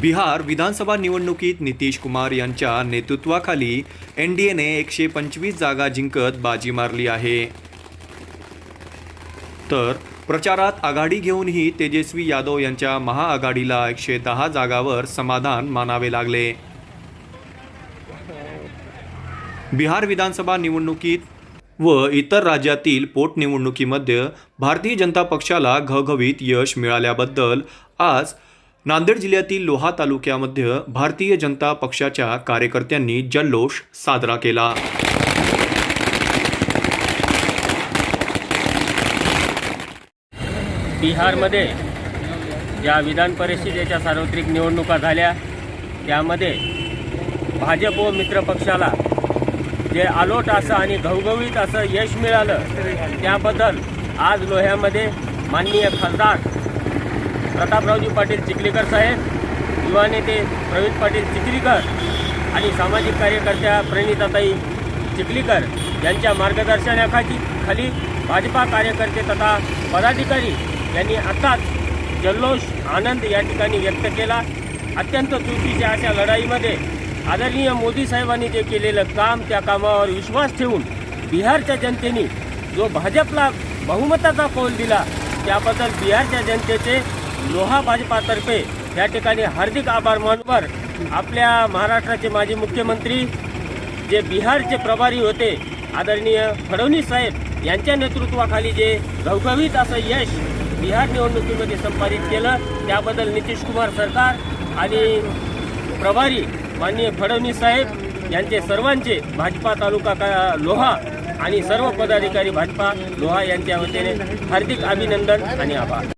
बिहार विधानसभा निवडणुकीत नितीश कुमार यांच्या नेतृत्वाखाली एन डी एने एकशे पंचवीस जागा जिंकत बाजी मारली आहे. तर प्रचारात आघाडी घेऊनही तेजस्वी यादव यांच्या महाआघाडीला एकशे दहा जागावर समाधान मानावे लागले. बिहार विधानसभा निवडणुकीत व इतर राज्यातील पोटनिवडणुकीमध्ये भारतीय जनता पक्षाला घवघवीत यश मिळाल्याबद्दल आज नांदेड जिल्ह्यातील लोहा तालुक्यामध्ये भारतीय जनता पक्षाच्या कार्यकर्त्यांनी जल्लोष साजरा केला. बिहारमध्ये ज्या विधान परिषदेच्या सार्वत्रिक निवडणुका झाल्या त्यामध्ये भाजप व मित्रपक्षाला जे आलोट असं आणि घवघवीत असं यश मिळालं त्याबद्दल आज लोह्यामध्ये माननीय खासदार प्रतापरावजी पाटील चिखलीकर साहेब युवा नेते प्रवीण पाटील चिखलीकर आणि सामाजिक कार्यकर्त्या प्रणिताताई चिखलीकर यांच्या मार्गदर्शनाखाली खाली भाजपा कार्यकर्ते तथा पदाधिकारी यांनी आताच जल्लोष आनंद या ठिकाणी व्यक्त केला. अत्यंत चुकीच्या अशा लढाईमध्ये आदरणीय मोदी साहेबांनी जे केलेलं काम त्या कामावर विश्वास ठेवून बिहारच्या जनतेने जो भाजपला बहुमताचा कौल दिला त्याबद्दल बिहारच्या जनतेचे लोहा भाजपातर्फे या ठिकाणी हार्दिक आभार मानवर आपल्या महाराष्ट्राचे माजी मुख्यमंत्री जे बिहारचे प्रभारी होते आदरणीय फडणवीस साहेब यांच्या नेतृत्वाखाली जे घवघवीत असं यश बिहार निवडणुकीमध्ये संपादित केलं त्याबद्दल नितीश कुमार सरकार आणि प्रभारी माननीय फडणवीस साहेब यांचे सर्वांचे भाजपा तालुका का लोहा आणि सर्व पदाधिकारी भाजपा लोहा यांच्या वतीने हार्दिक अभिनंदन आणि आभार.